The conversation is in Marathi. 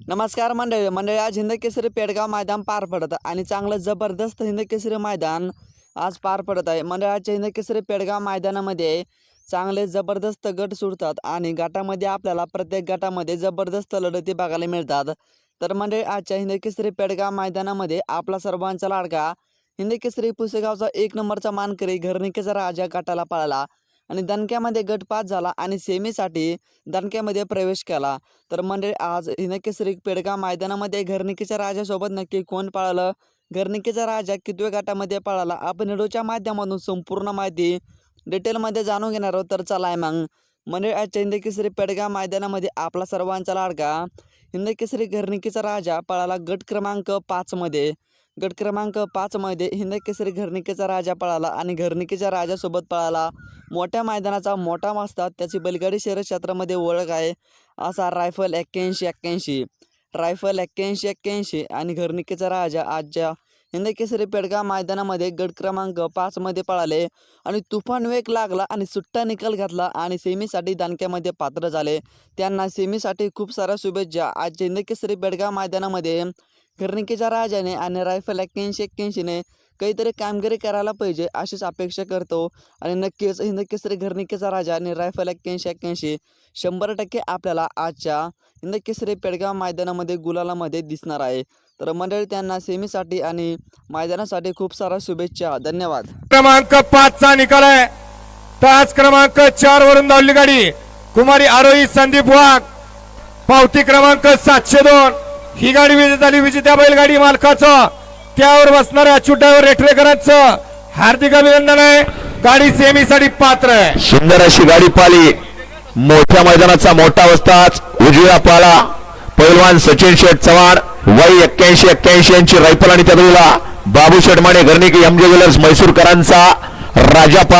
नमस्कार मंडळी मंडळी आज हिंदकेसरी पेडगाव मैदान पार पडत आणि चांगलं जबरदस्त हिंदकेसरी मैदान आज पार पडत आहे. मंडळी आजच्या हिंदकेसरी पेडगाव मैदानामध्ये चांगले जबरदस्त गट सुटतात आणि गटामध्ये आपल्याला प्रत्येक गटामध्ये जबरदस्त लढती बघायला मिळतात. तर मंडळी आजच्या हिंदकेसरी पेडगाव मैदानामध्ये आपला सर्वांचा लाडका हिंदकेसरी पुसेगावचा एक नंबरचा मानकरी घरणिकेचा राजा गटाला पळाला. आणि दणक्यामध्ये गट पास झाला आणि सेमीसाठी दणक्यामध्ये प्रवेश केला. तर मंडळी आज हिनकेसरी पेडगाव मैदानामध्ये घरनिकीच्या राजासोबत नक्की कोण पळालं? घरनिकीचा राजा कितव्या गटामध्ये पळाला? आपण व्हिडिओच्या माध्यमातून संपूर्ण माहिती डिटेलमध्ये जाणून घेणार आहोत. तर चला आहे मग. मंडळी आजच्या हिंदकेसरी पेडगाव मैदानामध्ये आपला सर्वांचा लाडका हिंदकेसरी घरनिकीचा राजा पळाला गट क्रमांक पाचमध्ये गट क्रमांक पाचमध्ये हिंदकेसरी घरणिकेचा राजा पळाला आणि घरणिकेच्या राजासोबत पळाला. मोठ्या मैदानाचा मोठा मास्तात त्याची बैलगाडी शहर क्षेत्रामध्ये ओळख आहे असा रायफल एक्क्याऐंशी एक्क्याऐंशी. रायफल एक्क्याऐंशी एक्क्याऐंशी आणि घरणिकेचा राजा आजच्या हिंदकेसरी पेडगाव मैदानामध्ये गट क्रमांक पाचमध्ये पळाले आणि तुफान वेग लागला आणि सुट्टा निकाल घातला आणि सेमीसाठी दानक्यामध्ये पात्र झाले. त्यांना सेमीसाठी खूप साऱ्या शुभेच्छा. आज हिंदकेसरी पेडगाव मैदानामध्ये घरनिकेच्या राजाने आणि रायफल एक्क्याऐंशी एक्क्याऐंशीने काहीतरी कामगिरी करायला पाहिजे अशीच अपेक्षा करतो. आणि नक्कीच हिंदकेसरी घरणिकेचा राजा आणि रायफल एक्क्याऐंशी एक्क्याऐंशी शंभर टक्के आपल्याला आजच्या हिंदकेसरी पेडगाव मैदानामध्ये गुलालामध्ये दिसणार आहे. तर मंडळी त्यांना सेमीसाठी आणि मैदानासाठी खूप साऱ्या शुभेच्छा. धन्यवाद. क्रमांक पाच चा निकाल आहे. तास क्रमांक चार वरून धावली गाडी. कुमारी आरोही संदीप वाघ. पावती क्रमांक सातशे दोन. ही गाडी विजय झाली विजेत्या बैलगाडी मालकाचं त्यावर बसणाऱ्या अच्युत ड्रायव्हर रेटरेकरांचं हार्दिक अभिनंदन आहे. गाडी सेमीसाठी पात्र आहे. सुंदर अशी गाडी पाली. मोठ्या मैदानाचा मोठा वस्ताच उजव्या पाला. पैलवान सचिन शेठ चव्हाण वय एक्क्याऐंशी एक्क्याऐंशी यांची रायफल आणि त्या Babu Sheth Mane MJ M jewellers म्हैसूरकरांचा राजा पाला